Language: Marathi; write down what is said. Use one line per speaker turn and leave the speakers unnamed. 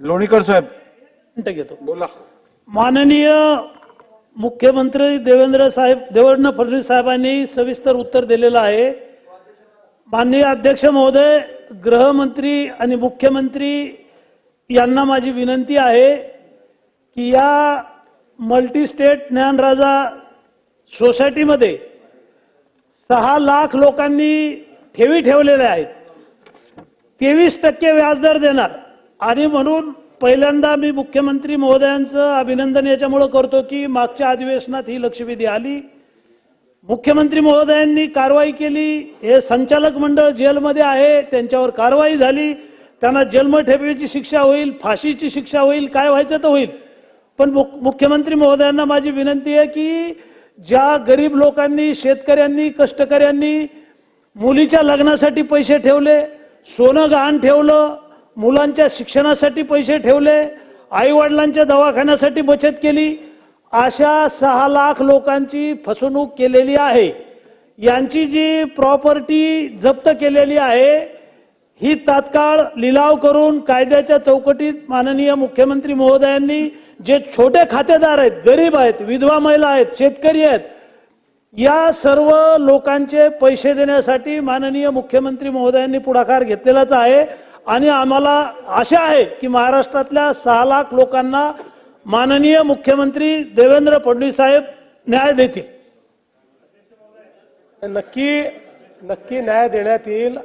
लोणीकर साहेब.
मिनिटं घेतो.
बोला.
माननीय मुख्यमंत्री देवेंद्र साहेब देवेंद्र फडणवीस साहेबांनी सविस्तर उत्तर दिलेलं आहे. माननीय अध्यक्ष महोदय गृहमंत्री आणि मुख्यमंत्री यांना माझी विनंती आहे की या मल्टीस्टेट ज्ञानराजा सोसायटीमध्ये सहा लाख लोकांनी ठेवी ठेवलेल्या आहेत. तेवीस टक्के व्याजदर देणार. आणि म्हणून पहिल्यांदा मी मुख्यमंत्री महोदयांचं अभिनंदन याच्यामुळं करतो की मागच्या अधिवेशनात ही लक्षवेधी आली. मुख्यमंत्री महोदयांनी कारवाई केली. हे संचालक मंडळ जेलमध्ये आहे त्यांच्यावर कारवाई झाली. त्यांना जन्मठेपेची शिक्षा होईल फाशीची शिक्षा होईल काय व्हायचं तर होईल. पण मुख्यमंत्री महोदयांना माझी विनंती आहे की ज्या गरीब लोकांनी शेतकऱ्यांनी कष्टकऱ्यांनी मुलीच्या लग्नासाठी पैसे ठेवले सोनं गहाण ठेवलं मुलांच्या शिक्षणासाठी पैसे ठेवले आईवडिलांच्या दवाखान्यासाठी बचत केली. अशा सहा लाख लोकांची फसवणूक केलेली आहे. यांची जी प्रॉपर्टी जप्त केलेली आहे ही तात्काळ लिलाव करून कायद्याच्या चौकटीत माननीय मुख्यमंत्री महोदयांनी जे छोटे खातेदार आहेत गरीब आहेत विधवा महिला आहेत शेतकरी आहेत या सर्व लोकांचे पैसे देण्यासाठी माननीय मुख्यमंत्री महोदयांनी पुढाकार घेतलेलाच आहे. आणि आम्हाला आशा आहे की महाराष्ट्रातल्या सहा लाख लोकांना माननीय मुख्यमंत्री देवेंद्र फडणवीस साहेब न्याय देतील.
नक्की नक्की न्याय देण्यात येईल.